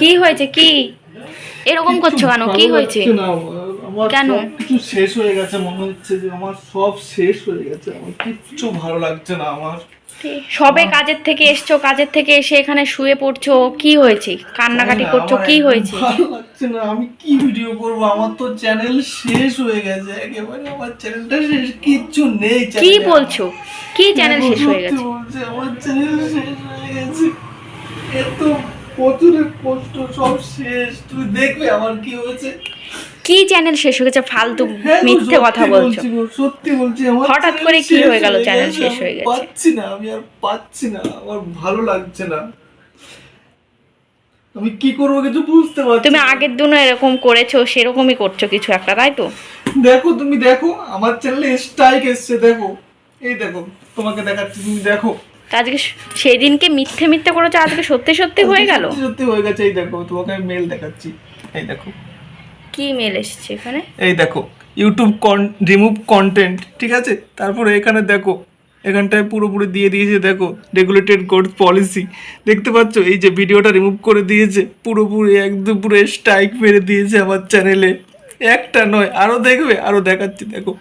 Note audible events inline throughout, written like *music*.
কি হয়েছে? কি? এরকম করছ কেন? কি হয়েছে? কেন? কিছু শেষ হয়ে গেছে মনে হচ্ছে যে আমার সব শেষ হয়ে গেছে। আমার কিচ্ছু ভালো লাগছে না আমার। সবে কাজের থেকে এসছো কাজের থেকে এসে এখানে শুয়ে পড়ছো কি হয়েছে? কান্নাকাটি করছ কি হয়েছে? ভালো লাগছে না। আমি কি ভিডিও করব? আমার তো চ্যানেল শেষ হয়ে গেছে। একেবারে আমার চ্যানেলটা শেষ কিচ্ছু নেই কি বলছো? কি চ্যানেল শেষ হয়ে গেছে? আমার চ্যানেল শেষ হয়ে গেছে। এত বছরের কষ্ট সব শেষ। দেখবে আমার কি হয়েছে। কি চ্যানেল শেষ হয়ে গেছে? ফালতু হ্যাঁ মিথ্যে কথা বলছো। সত্যি বলছি আমার হঠাৎ করে কি হয়ে গেল? channel শেষ হয়ে আমি গেছে? পাচ্ছি না আমি আর পাচ্ছি না আমার ভালো লাগছে না। আমি কি করব কিছু বুঝতে পারছি তুমি। আগের দিনও এরকম করেছ সেরকমই করছ কিছু একটা তাই তো? দেখো তুমি দেখো আমার চ্যানেলে স্ট্রাইক এসছে দেখো। এই দেখো তোমাকে দেখাচ্ছি তুমি দেখো। তা আজকে স- সেদিনকে মিথ্যে মিথ্যে করেছ আজকে সত্যি সত্যি হয়ে গেল? সত্যি সত্যি হয়ে গেছে এই দেখো তোমাকে আমি মেল দেখাচ্ছি। এই দেখো। কি মেল এসেছে এখানে? এই দেখো ইউটিউব কন রিমুভ কন্টেন্ট ঠিক আছে? তারপরে এখানে দেখো এখানটায় পুরোপুরি দিয়ে দিয়েছে দেখো রেগুলেটেড কোড পলিসি দেখতে পাচ্ছ? এই যে ভিডিওটা রিমুভ করে দিয়েছে পুরোপুরি একদম পুরো স্ট্রাইক মেরে দিয়েছে আমার চ্যানেলে একটা নয় আরও দেখবে আরও দেখাচ্ছি দেখো।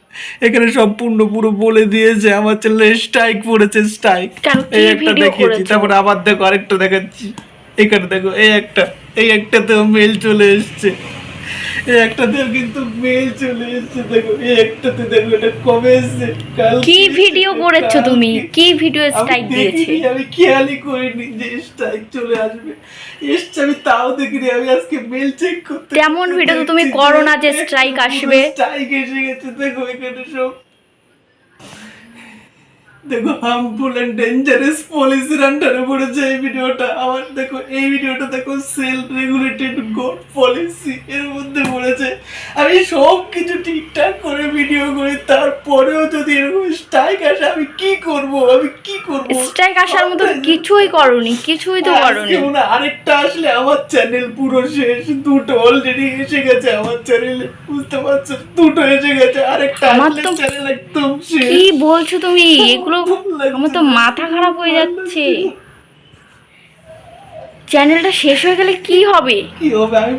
এখানে সম্পূর্ণ পুরো বলে দিয়েছে আমার ছেলে স্ট্রাইক পড়েছে স্ট্রাইক এই একটা দেখিয়েছি? তারপরে আবার দেখো আরেকটা দেখাচ্ছি। এখানে দেখো এই একটা এই একটাতেও মেল চলে এসছে। এই কিন্তু মেল চলে এসছে দেখো এই একটাতে দেখো এটা কবে এসছে? কালকে কি ভিডিও করেছ তুমি? কি ভিডিও স্ট্রাইক দিয়েছে? আমি খেয়ালই করিনি যে স্ট্রাইক চলে আসবে। এসছে আমি তাও দেখিনি আমি আজকে মেল চেক করতে তেমন ভিডিও তো তুমি করো না যে স্ট্রাইক আসবে। স্ট্রাইক এসে গেছে দেখো এখানে সব দেখো হার্মফুল এন্ড ডেঞ্জারাস পলিসির আন্ডারে পড়েছে এই ভিডিওটা। আমার দেখো এই ভিডিওটা দেখো সেলফ রেগুলেটেড গোড পলিসি এর মধ্যে পড়েছে। আমি সব কিছু ঠিকঠাক করে ভিডিও করি তারপরেও যদি এরকম স্ট্রাইক আসে আমি কি করব? আমি কি করব? স্ট্রাইক আসার মতো কিছুই করনি কিছুই তো করনি। আজকে আরেকটা আসলে আমার চ্যানেল পুরো শেষ। দুটো অলরেডি এসে গেছে আমার চ্যানেলে বুঝতে পারছ? দুটো এসে গেছে আরেকটা আমার চ্যানেল একদম শেষ। কি বলছো তুমি? *laughs* এগুলো লাগছে আমার তো। মাথা খারাপ হয়ে যাচ্ছে। চ্যানেলটা শেষ হয়ে গেলে কি হবে?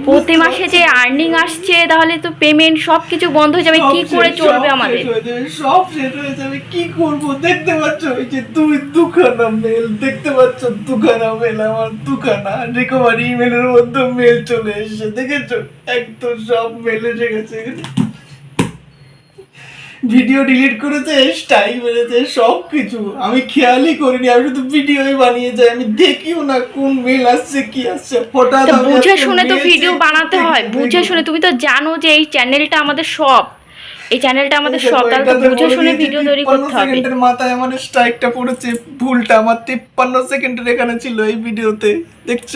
প্রতি মাসে যে আর্নিং আসছে তাহলে তো পেমেন্ট সব কিছু বন্ধ হয়ে যাবে। কি করে চলবে আমাদের? সব শেষ হয়ে যাবে কি করব? দেখতে পাচ্ছ এই যে দুই দুখানা মেল দেখতে পাচ্ছ দুখানা মেল আমার দুখানা রিকভারি ইমেলের মধ্যে মেল চলে এসেছে। দেখেছ? একদম সব মেল এসে গেছে। ভিডিও ডিলিট করেছে স্টাইল মেরেছে সব কিছু আমি খেয়ালই করিনি আমি শুধু ভিডিওই বানিয়ে যাই আমি দেখিও না কোন মেল আসছে কি আসছে হঠাৎ বুঝে শুনে তো ভিডিও বানাতে হয় বুঝে শুনে তুমি তো জানো যে এই চ্যানেলটা আমাদের সব। এই চ্যানেলটা আমাদের সব তাহলে তো বুঝে শুনে ভিডিও তৈরি 53 করতে হবে। সেকেন্ডের মাথায় আমার স্ট্রাইকটা পড়েছে ভুলটা আমার তিপ্পান্ন সেকেন্ডের এখানে ছিল এই ভিডিওতে দেখছ?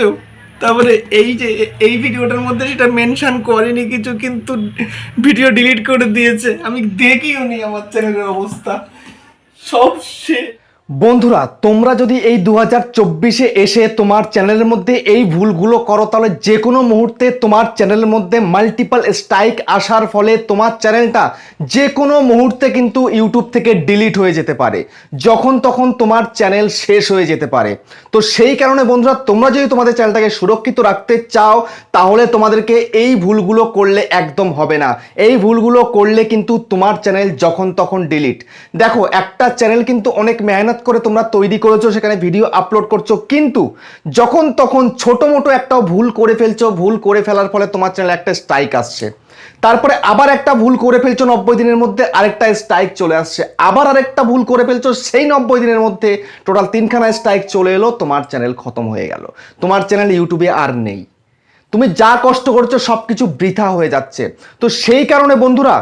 তারপরে এই যে, এই ভিডিওটার মধ্যে সেটা মেনশন করেনি কিছু, কিন্তু ভিডিও ডিলিট করে দিয়েছে। আমি দেখিও নি আমার চ্যানেলের অবস্থা। সব বন্ধুরা, তোমরা যদি এই দু হাজার চব্বিশে এসে তোমার চ্যানেলের মধ্যে এই ভুলগুলো করো, তাহলে যে কোনো মুহূর্তে তোমার চ্যানেলের মধ্যে মাল্টিপল স্ট্রাইক আসার ফলে তোমার চ্যানেলটা যে কোনো মুহূর্তে কিন্তু ইউটিউব থেকে ডিলিট হয়ে যেতে পারে, যখন তখন তোমার চ্যানেল শেষ হয়ে যেতে পারে। তো সেই কারণে বন্ধুরা, তোমরা যদি তোমাদের চ্যানেলটাকে সুরক্ষিত রাখতে চাও, তাহলে তোমাদেরকে এই ভুলগুলো করলে একদম হবে না। এই ভুলগুলো করলে কিন্তু তোমার চ্যানেল যখন তখন ডিলিট দেখো, একটা চ্যানেল কিন্তু অনেক মেহনত করে তোমরা তৈরি করেছ, সেখানে ভিডিও আপলোড করছ, কিন্তু যখন তখন ছোট মোটো একটা ভুল করে ফেলছো, ভুল করে ফেলার ফলে তোমার চ্যানেলে একটা স্ট্রাইক আসছে। তারপরে আবার একটা ভুল করে ফেলছো নব্বই দিনের মধ্যে, আরেকটা স্ট্রাইক চলে আসছে। আবার আরেকটা ভুল করে ফেলছো, সেই নব্বই দিনের মধ্যে টোটাল তিনখানা স্ট্রাইক চলে এলো, তোমার চ্যানেল খতম হয়ে গেল। তোমার চ্যানেল ইউটিউবে আর নেই। তুমি যা কষ্ট করছ সব কিছু বৃথা হয়ে যাচ্ছে। তো সেই কারণে বন্ধুরা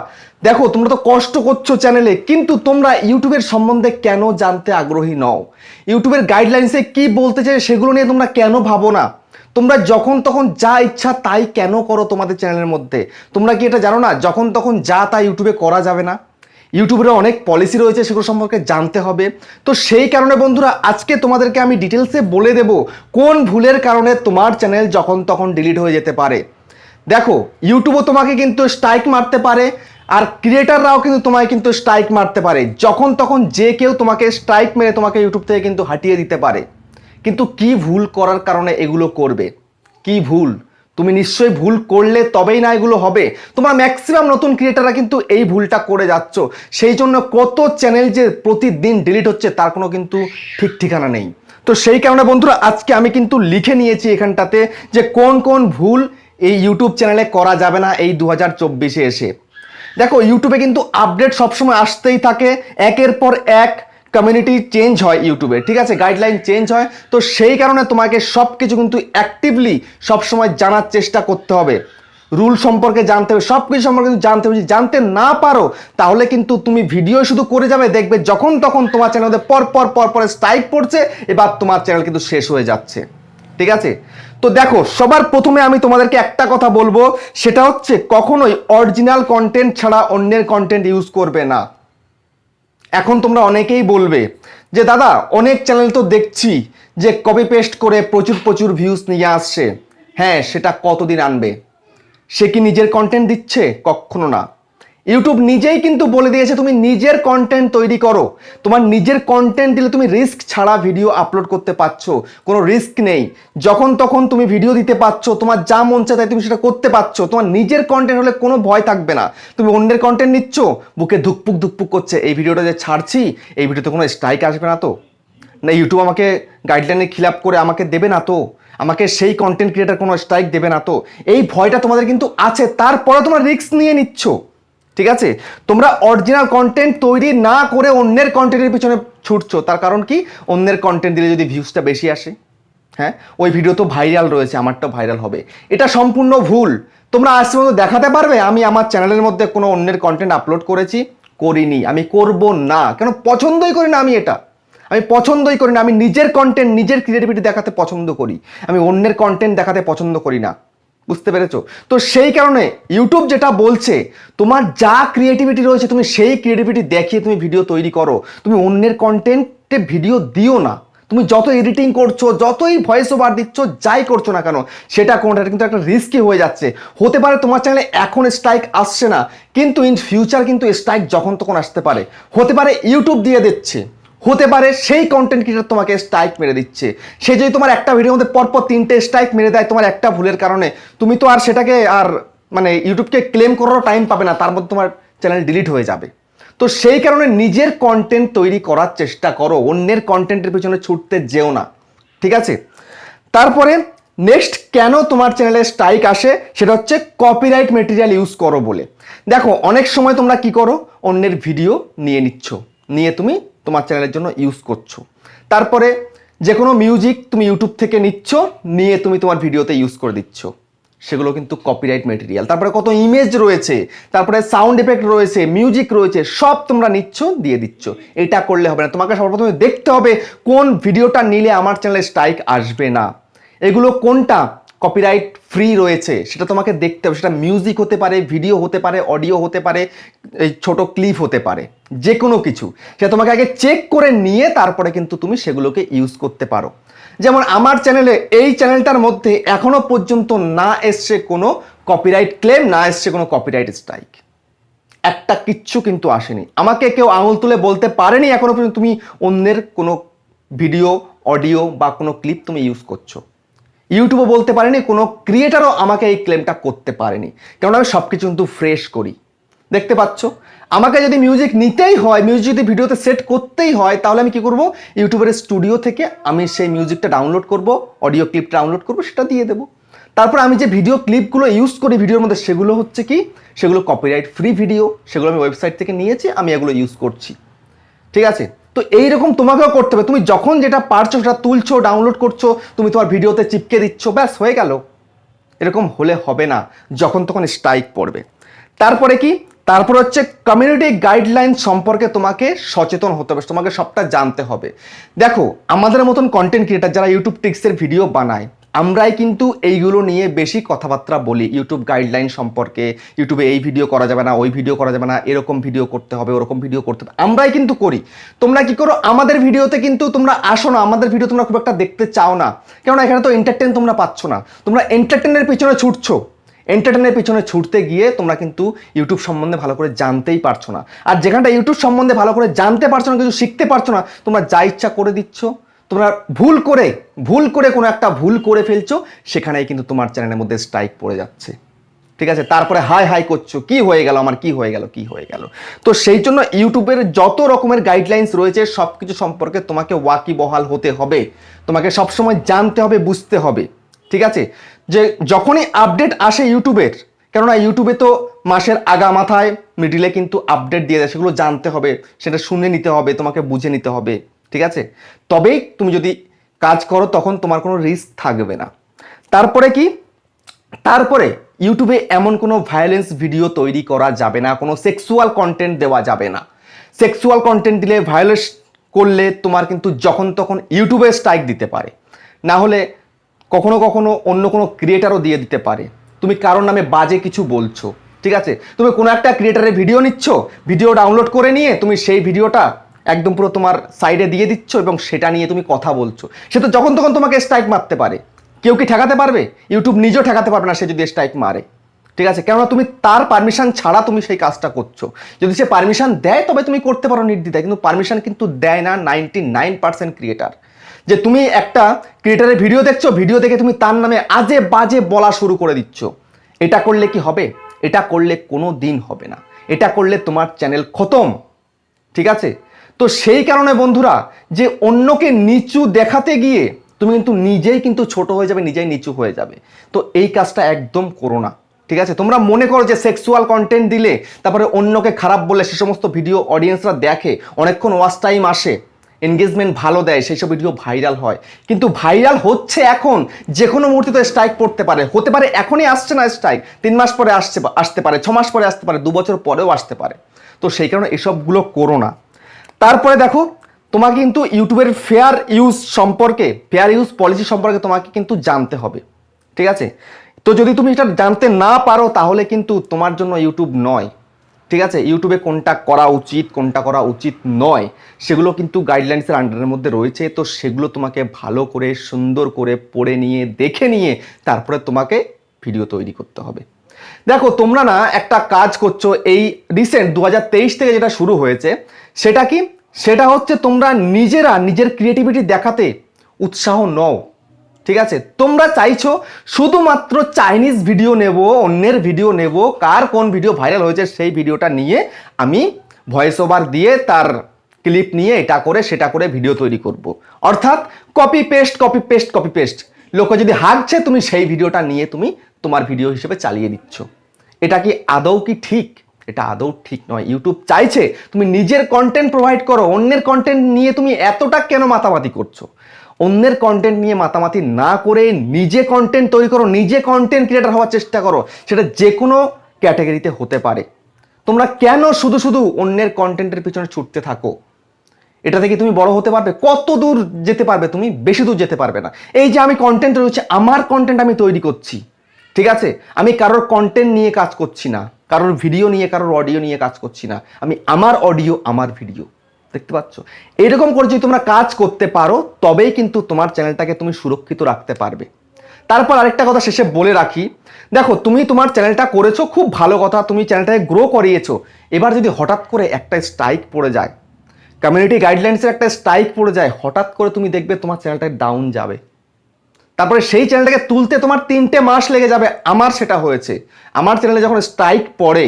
দেখো, তোমরা তো কষ্ট করছ চ্যানেলে কিন্তু তোমরা ইউটিউবের সম্বন্ধে কেন জানতে আগ্রহী নও? ইউটিউবের গাইডলাইন্সে কি বলতে চাই সেগুলো নিয়ে তোমরা কেন ভাবো না? তোমরা যখন তখন যা ইচ্ছা তাই কেন করো তোমাদের চ্যানেলের মধ্যে? তোমরা কি এটা জানো না? যখন তখন যা তা ইউটিউবে করা যাবে না। ইউটিউবের অনেক পলিসি রয়েছে সেগুলো সম্পর্কে জানতে হবে। তো সেই কারণে বন্ধুরা, আজকে তোমাদেরকে আমি ডিটেলসে বলে দেব কোন ভুলের কারণে তোমার চ্যানেল যখন তখন ডিলিট হয়ে যেতে পারে। দেখো ইউটিউবও তোমাকে কিন্তু স্ট্রাইক মারতে পারে। আর ক্রিয়েটাররাও কিন্তু তোমায় কিন্তু স্ট্রাইক মারতে পারে। যখন তখন যে কেউ তোমাকে স্ট্রাইক মেরে তোমাকে ইউটিউব থেকে কিন্তু হাঁটিয়ে দিতে পারে। কিন্তু কি ভুল করার কারণে এগুলো করবে? কি ভুল? তুমি নিশ্চয়ই ভুল করলে তবেই না এগুলো হবে। তোমরা ম্যাক্সিমাম নতুন ক্রিয়েটাররা কিন্তু এই ভুলটা করে যাচ্ছ। সেই জন্য কত চ্যানেল যে প্রতিদিন ডিলিট হচ্ছে তার কোনো কিন্তু ঠিক ঠিকানা নেই। তো সেই কারণে বন্ধুরা, আজকে আমি কিন্তু লিখে নিয়েছি এখানটাতে যে কোন কোন ভুল এই ইউটিউব চ্যানেলে করা যাবে না এই দু হাজার চব্বিশে এসে। দেখো ইউটিউবে কিন্তু আপডেট সবসময় আসতেই থাকে। একের পর এক কমিউনিটি চেঞ্জ হয় ইউটিউবে ঠিক আছে? গাইডলাইন চেঞ্জ হয়। তো সেই কারণে তোমাকে সব কিছু কিন্তু অ্যাক্টিভলি সবসময় জানার চেষ্টা করতে হবে। রুল সম্পর্কে জানতে হবে সব কিছু সম্পর্কে কিন্তু জানতে হবে, যদি জানতে না পারো, তাহলে কিন্তু তুমি ভিডিও শুধু করে যাবে, দেখবে যখন তখন তোমার চ্যানেলে পর পর পর পর স্ট্রাইক পড়ছে, এবার তোমার চ্যানেল কিন্তু শেষ হয়ে যাচ্ছে। ঠিক আছে? তো দেখো, সবার প্রথমে আমি তোমাদেরকে একটা কথা বলব, সেটা হচ্ছে কখনোই অরিজিনাল কন্টেন্ট ছাড়া অন্যের কন্টেন্ট ইউজ করবে না। এখন তোমরা অনেকেই বলবে যে, দাদা, অনেক চ্যানেল তো দেখছি যে কপি পেস্ট করে প্রচুর প্রচুর ভিউজ নিয়ে আসছে। হ্যাঁ সেটা কতদিন আনবে? সে কি নিজের কন্টেন্ট দিচ্ছে? কখনো না। ইউটিউব নিজেই কিন্তু বলে দিয়েছে, তুমি নিজের কন্টেন্ট তৈরি করো। তোমার নিজের কন্টেন্ট দিলে তুমি রিস্ক ছাড়া ভিডিও আপলোড করতে পারছ। কোনো রিস্ক নেই। যখন তখন তুমি ভিডিও দিতে পারছ, তোমার যা মন চায় তাই তুমি সেটা করতে পারছ। তোমার নিজের কন্টেন্ট হলে কোনো ভয় থাকবে না। তুমি অন্যের কন্টেন্ট নিচ্ছ, বুকে ধুকপুক ধুকপুক করছে। এই ভিডিওটা যে ছাড়ছি, এই ভিডিওতে কোনো স্ট্রাইক আসবে না তো? না, ইউটিউব আমাকে গাইডলাইনে খিলাপ করে আমাকে দেবে না তো? আমাকে সেই কন্টেন্ট ক্রিয়েটার কোনো স্ট্রাইক দেবে না তো? এই ভয়টা তোমাদের কিন্তু আছে। তারপরে তোমরা রিস্ক নিয়ে নিচ্ছ। ঠিক আছে? তোমরা অরিজিনাল কন্টেন্ট তৈরি না করে অন্যের কন্টেন্টের পিছনে ছুটছো। তার কারণ কি? অন্যের কন্টেন্ট দিলে যদি ভিউজটা বেশি আসে হ্যাঁ? ওই ভিডিও তো ভাইরাল রয়েছে, আমারটাও ভাইরাল হবে। এটা সম্পূর্ণ ভুল। তোমরা আজ পর্যন্ত দেখাতে পারবে, আমি আমার চ্যানেলের মধ্যে কোনো অন্যের কন্টেন্ট আপলোড করেছি, করিনি। আমি করব না। কেন? পছন্দই করি না আমি এটা। আমি পছন্দই করি না। আমি নিজের কন্টেন্ট নিজের ক্রিয়েটিভিটি দেখাতে পছন্দ করি। আমি অন্যের কন্টেন্ট দেখাতে পছন্দ করি না। বুঝতে পেরেছ? তো সেই কারণে ইউটিউব যেটা বলছে, তোমার যা ক্রিয়েটিভিটি রয়েছে, তুমি সেই ক্রিয়েটিভিটি দেখিয়ে তুমি ভিডিও তৈরি করো। তুমি অন্যের কন্টেন্টে ভিডিও দিও না। তুমি যত এডিটিং করছ, যতই ভয়েস ওভার দিচ্ছ, যাই করছ না কেন, সেটা কোনটা কিন্তু একটা রিস্কি হয়ে যাচ্ছে। হতে পারে তোমার চ্যানেলে এখন স্ট্রাইক আসছে না, কিন্তু ইন ফিউচার কিন্তু স্ট্রাইক যখন তখন আসতে পারে। হতে পারে ইউটিউব দিয়ে দিচ্ছে। হতে পারে সেই কন্টেন্ট ক্রিয়েটার তোমাকে স্ট্রাইক মেরে দিচ্ছে। সে যদি তোমার একটা ভিডিওর মধ্যে পরপর তিনটে স্ট্রাইক মেরে দেয় তোমার একটা ভুলের কারণে, তুমি তো আর সেটাকে আর মানে ইউটিউবকে ক্লেম করারও টাইম পাবে না, তার মধ্যে তোমার চ্যানেল ডিলিট হয়ে যাবে। তো সেই কারণে নিজের কন্টেন্ট তৈরি করার চেষ্টা করো, অন্যের কন্টেন্টের পিছনে ছুটতে যেও না। ঠিক আছে? তারপরে নেক্সট কেন তোমার চ্যানেলে স্ট্রাইক আসে, সেটা হচ্ছে কপিরাইট মেটেরিয়াল ইউজ করো বলে। দেখো, অনেক সময় তোমরা কি করো? অন্যের ভিডিও নিয়ে নিচ্ছ। নিয়ে তুমি তোমার চ্যানেলের জন্য ইউজ করছ। তারপরে যে কোনো মিউজিক তুমি ইউটিউব থেকে নিচ্ছ, নিয়ে তুমি তোমার ভিডিওতে ইউজ করে দিচ্ছ। সেগুলো কিন্তু কপিরাইট মেটেরিয়াল তারপরে কত ইমেজ রয়েছে, তারপরে সাউন্ড এফেক্ট রয়েছে মিউজিক রয়েছে, সব তোমরা নিচ্ছ, দিয়ে দিচ্ছ। এটা করলে হবে না। তোমাকে সর্বপ্রথমে দেখতে হবে কোন ভিডিওটা নিলে আমার চ্যানেলে স্ট্রাইক আসবে না। এগুলো কোনটা? কপিরাইট ফ্রি রয়েছে, সেটা তোমাকে দেখতে হবে, সেটা মিউজিক হতে পারে ভিডিও হতে পারে অডিও হতে পারে, এই ছোট ক্লিপ হতে পারে যে কোনো কিছু। সেটা তোমাকে আগে চেক করে নিয়ে তারপরে কিন্তু তুমি সেগুলোকে ইউজ করতে পারো। যেমন আমার চ্যানেলে এই চ্যানেলটার মধ্যে এখনও পর্যন্ত না এসছে কোনো কপিরাইট ক্লেম না এসছে কোনো কপিরাইট স্ট্রাইক একটা কিচ্ছু কিন্তু আসেনি। আমাকে কেউ আঙুল তুলে বলতে পারেনি এখনও পর্যন্ত তুমি অন্যের কোনো ভিডিও অডিও বা কোনো ক্লিপ তুমি ইউজ করছ। ইউটিউবে বলতে পারেনি, কোনো ক্রিয়েটারও আমাকে এই ক্লেমটা করতে পারেনি। কারণ আমি সব কিছু কিন্তু ফ্রেশ করি। দেখতে পাচ্ছ? আমাকে যদি মিউজিক নিতেই হয় মিউজিক যদি ভিডিওতে সেট করতেই হয়, তাহলে আমি কি করব? ইউটিউবের স্টুডিও থেকে আমি সেই মিউজিকটা ডাউনলোড করব অডিও ক্লিপটা ডাউনলোড করব, সেটা দিয়ে দেবো। তারপর আমি যে ভিডিও ক্লিপগুলো ইউজ করি ভিডিওর মধ্যে সেগুলো হচ্ছে কি? সেগুলো কপিরাইট ফ্রি ভিডিও সেগুলো আমি ওয়েবসাইট থেকে নিয়েছি, আমি এগুলো ইউজ করছি। ঠিক আছে? তো এইরকম তোমাকেও করতে হবে। তুমি যখন যেটা পারছ সেটা তুলছো ডাউনলোড করছ, তুমি তোমার ভিডিওতে চিপকে দিচ্ছ, ব্যাস, হয়ে গেল। এরকম হলে হবে না, যখন তখন স্ট্রাইক পড়বে। তারপরে কি? তারপর হচ্ছে কমিউনিটি গাইডলাইন সম্পর্কে তোমাকে সচেতন হতে হবে, তোমাকে সবটা জানতে হবে। দেখো, আমাদের মতন কন্টেন্ট ক্রিয়েটার যারা ইউটিউব টিক্সের ভিডিও বানায় আমরাই কিন্তু এইগুলো নিয়ে বেশি কথাবার্তা বলি। ইউটিউব গাইডলাইন সম্পর্কে ইউটিউবে এই ভিডিও করা যাবে না, ওই ভিডিও করা যাবে না, এরকম ভিডিও করতে হবে, ওরকম ভিডিও করতে হবে। আমরাই কিন্তু করি। তোমরা কি করো, আমাদের ভিডিওতে কিন্তু তোমরা আসো না, আমাদের ভিডিও তোমরা খুব একটা দেখতে চাও না। কেননা এখানে তো এন্টারটেন তোমরা পাচ্ছ না। তোমরা এন্টারটেনের পিছনে ছুটছো। এন্টারটেনের পিছনে ছুটতে গিয়ে তোমরা কিন্তু ইউটিউব সম্বন্ধে ভালো করে জানতেই পারছ না। আর যেখানটা ইউটিউব সম্বন্ধে ভালো করে জানতে পারছ না, কিছু শিখতে পারছ না, তোমরা যা ইচ্ছা করে দিচ্ছ। তোমরা ভুল করে ভুল করে কোনো একটা ভুল করে ফেলছো, সেখানেই কিন্তু তোমার চ্যানেলের মধ্যে স্ট্রাইক পড়ে যাচ্ছে। ঠিক আছে? তারপরে হাই হাই করছ, কি হয়ে গেল আমার, কি হয়ে গেল, কি হয়ে গেল? তো সেই জন্য ইউটিউবের যত রকমের গাইডলাইন্স রয়েছে সব কিছু সম্পর্কে তোমাকে ওয়াকি বহাল হতে হবে। তোমাকে সবসময় জানতে হবে, বুঝতে হবে। ঠিক আছে? যে যখনই আপডেট আসে ইউটিউবের, কেননা ইউটিউবে তো মাসের আগা মাথায় মিডিলে কিন্তু আপডেট দিয়ে দেয়, সেগুলো জানতে হবে, সেটা শুনে নিতে হবে, তোমাকে বুঝে নিতে হবে। ঠিক আছে? তবেই তুমি যদি কাজ করো, তখন তোমার কোনো রিস্ক থাকবে না। তারপরে কি? তারপরে ইউটিউবে এমন কোনো ভায়োলেন্স ভিডিও তৈরি করা যাবে না, কোনো সেক্সুয়াল কন্টেন্ট দেওয়া যাবে না। সেক্সুয়াল কন্টেন্ট দিলে ভায়োলেন্স করলে তোমার কিন্তু যখন তখন ইউটিউবে স্ট্রাইক দিতে পারে। না হলে কখনো কখনো অন্য কোনো ক্রিয়েটারও দিয়ে দিতে পারে। তুমি কারোর নামে বাজে কিছু বলছো, ঠিক আছে? তুমি কোনো একটা ক্রিয়েটারের ভিডিও নিচ্ছ ভিডিও ডাউনলোড করে নিয়ে তুমি সেই ভিডিওটা একদম পুরো তোমার সাইডে দিয়ে দিচ্ছ এবং সেটা নিয়ে তুমি কথা বলছো। সে তো যখন তখন তোমাকে স্ট্রাইক মারতে পারে। কেউ কি ঠেকাতে পারবে? ইউটিউব নিজেও ঠেকাতে পারবে না সে যদি স্ট্রাইক মারে। ঠিক আছে? কেননা তুমি তার পারমিশন ছাড়া তুমি সেই কাজটা করছ। যদি সে পারমিশন দেয়, তবে তুমি করতে পারো নির্দ্বিধায়। কিন্তু পারমিশন কিন্তু দেয় না নাইনটি নাইন পার্সেন্ট ক্রিয়েটার যে তুমি একটা ক্রিয়েটারের ভিডিও দেখছ ভিডিও দেখে তুমি তার নামে আজে বাজে বলা শুরু করে দিচ্ছ। এটা করলে কি হবে? এটা করলে কোনো দিন হবে না। এটা করলে তোমার চ্যানেল খতম। ঠিক আছে? তো সেই কারণে বন্ধুরা, যে অন্যকে নিচু দেখাতে গিয়ে তুমি কিন্তু নিজেই কিন্তু ছোট হয়ে যাবে, নিজেই নিচু হয়ে যাবে। তো এই কাজটা একদম করো না, ঠিক আছে? তোমরা মনে করো যে সেক্সুয়াল কন্টেন্ট দিলে, তারপরে অন্যকে খারাপ বলে সে সমস্ত ভিডিও অডিয়েন্সরা দেখে, অনেকক্ষণ ওয়াচ টাইম আসে এনগেজমেন্ট ভালো দেয়, সেই সব ভিডিও ভাইরাল হয়। কিন্তু ভাইরাল হচ্ছে এখন যে কোনো মুহূর্তে তো স্ট্রাইক পড়তে পারে। হতে পারে এখনই আসছে না স্ট্রাইক তিন মাস পরে আসছে আসতে পারে, ছ মাস পরে আসতে পারে, দু বছর পরেও আসতে পারে। তো সেই কারণে এসবগুলো করো না। তারপরে দেখো, তোমাকে কিন্তু ইউটিউবের ফেয়ার ইউজ সম্পর্কে ফেয়ার ইউজ পলিসি সম্পর্কে তোমাকে কিন্তু জানতে হবে। ঠিক আছে? তো যদি তুমি এটা জানতে না পারো, তাহলে কিন্তু তোমার জন্য ইউটিউব নয়। ঠিক আছে? ইউটিউবে কোনটা করা উচিত, কোনটা করা উচিত নয়, সেগুলো কিন্তু গাইডলাইন্সের আন্ডারের মধ্যে রয়েছে। তো সেগুলো তোমাকে ভালো করে, সুন্দর করে পড়ে নিয়ে, দেখে নিয়ে তারপরে তোমাকে ভিডিও তৈরি করতে হবে। দেখো, তোমরা না একটা কাজ করছ, এই রিসেন্ট দু হাজার তেইশ থেকে যেটা শুরু হয়েছে, সেটা কি? সেটা হচ্ছে তোমরা নিজেরা নিজের ক্রিয়েটিভিটি দেখাতে উৎসাহ নও। ঠিক আছে? তোমরা চাইছো শুধুমাত্র চাইনিজ ভিডিও নেব, অন্যের ভিডিও নেব, কার কোন ভিডিও ভাইরাল হয়েছে সেই ভিডিওটা নিয়ে আমি ভয়েস ওভার দিয়ে তার ক্লিপ নিয়ে এটা করে, সেটা করে ভিডিও তৈরি করব। অর্থাৎ copy paste copy paste copy paste লোকে যদি হাঁকছে তুমি সেই ভিডিওটা নিয়ে তুমি তোমার ভিডিও হিসেবে চালিয়ে দিচ্ছ এটা কি আদৌ কি ঠিক? এটা আদৌ ঠিক নয়। ইউটিউব চাইছে তুমি নিজের কন্টেন্ট প্রোভাইড করো, অন্যের কন্টেন্ট নিয়ে তুমি এতটা কেন মাতামাতি করছ? অন্যের কন্টেন্ট নিয়ে মাতামাতি না করে নিজে কন্টেন্ট তৈরি করো, নিজে কন্টেন্ট ক্রিয়েটার হওয়ার চেষ্টা করো, সেটা যে কোনো ক্যাটাগরিতে হতে পারে। তোমরা কেন শুধু শুধু অন্যের কন্টেন্টের পিছনে ছুটতে থাকো? এটা থেকে তুমি বড় হতে পারবে। কত দূর যেতে পারবে তুমি, বেশি দূর যেতে পারবে না। এই যে আমি কন্টেন্ট রয়েছে আমার কন্টেন্ট আমি তৈরি করছি। ঠিক আছে? আমি কারোর কন্টেন্ট নিয়ে কাজ করছি না, কারোর ভিডিও নিয়ে, কারোর অডিও নিয়ে কাজ করছি না। আমি আমার অডিও আমার ভিডিও দেখতে পাচ্ছ? এরকম করে যদি তোমরা কাজ করতে পারো, তবেই কিন্তু তোমার চ্যানেলটাকে তুমি সুরক্ষিত রাখতে পারবে। তারপর আরেকটা কথা শেষে বলে রাখি। দেখো, তুমি তোমার চ্যানেলটা করেছ, খুব ভালো কথা, তুমি চ্যানেলটাকে গ্রো করিয়েছো। এবার যদি হঠাৎ করে একটা স্ট্রাইক পড়ে যায় কমিউনিটি গাইডলাইন্সের একটা স্ট্রাইক পড়ে যায়, হঠাৎ করে তুমি দেখবে তোমার চ্যানেলটা ডাউন যাবে। তারপরে সেই চ্যানেলটাকে তুলতে তোমার তিনটে মাস লেগে যাবে। আমার সেটা হয়েছে। আমার চ্যানেলে যখন স্ট্রাইক পড়ে,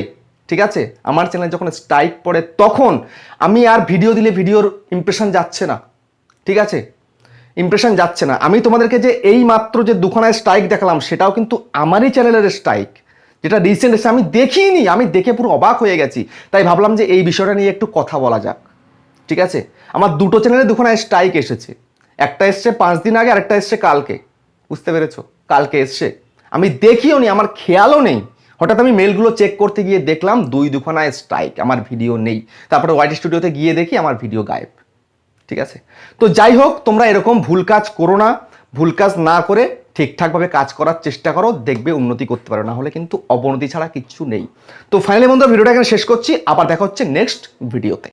ঠিক আছে? আমার চ্যানেলে যখন স্ট্রাইক পড়ে, তখন আমি আর ভিডিও দিলে ভিডিওর ইমপ্রেশন যাচ্ছে না। ঠিক আছে? ইমপ্রেশন যাচ্ছে না। আমি তোমাদেরকে যে এই মাত্র যে দুখানায় স্ট্রাইক দেখালাম, সেটাও কিন্তু আমারই চ্যানেলের স্ট্রাইক যেটা রিসেন্ট এসে আমি দেখিনি। আমি দেখে পুরো অবাক হয়ে গেছি। তাই ভাবলাম যে এই বিষয়টা নিয়ে একটু কথা বলা যাক। ঠিক আছে? আমার দুটো চ্যানেলে দুখানায় স্ট্রাইক এসেছে। একটা এসছে পাঁচ দিন আগে, আরেকটা এসছে কালকে। বুঝতে পেরেছ? কালকে এসছে। আমি দেখিও নি, আমার খেয়ালও নেই। হঠাৎ আমি মেলগুলো চেক করতে গিয়ে দেখলাম দুই দুখানায় স্ট্রাইক আমার ভিডিও নেই। তারপরে হোয়াইট স্টুডিওতে গিয়ে দেখি আমার ভিডিও গায়েব। ঠিক আছে? তো যাই হোক, তোমরা এরকম ভুল কাজ করো না। ভুল কাজ না করে ঠিকঠাকভাবে কাজ করার চেষ্টা করো, দেখবে উন্নতি করতে পারো। না হলে কিন্তু অবনতি ছাড়া কিচ্ছু নেই। তো ফাইনালি বন্ধু ভিডিওটা এখানে শেষ করছি। আবার দেখা হচ্ছে নেক্সট ভিডিওতে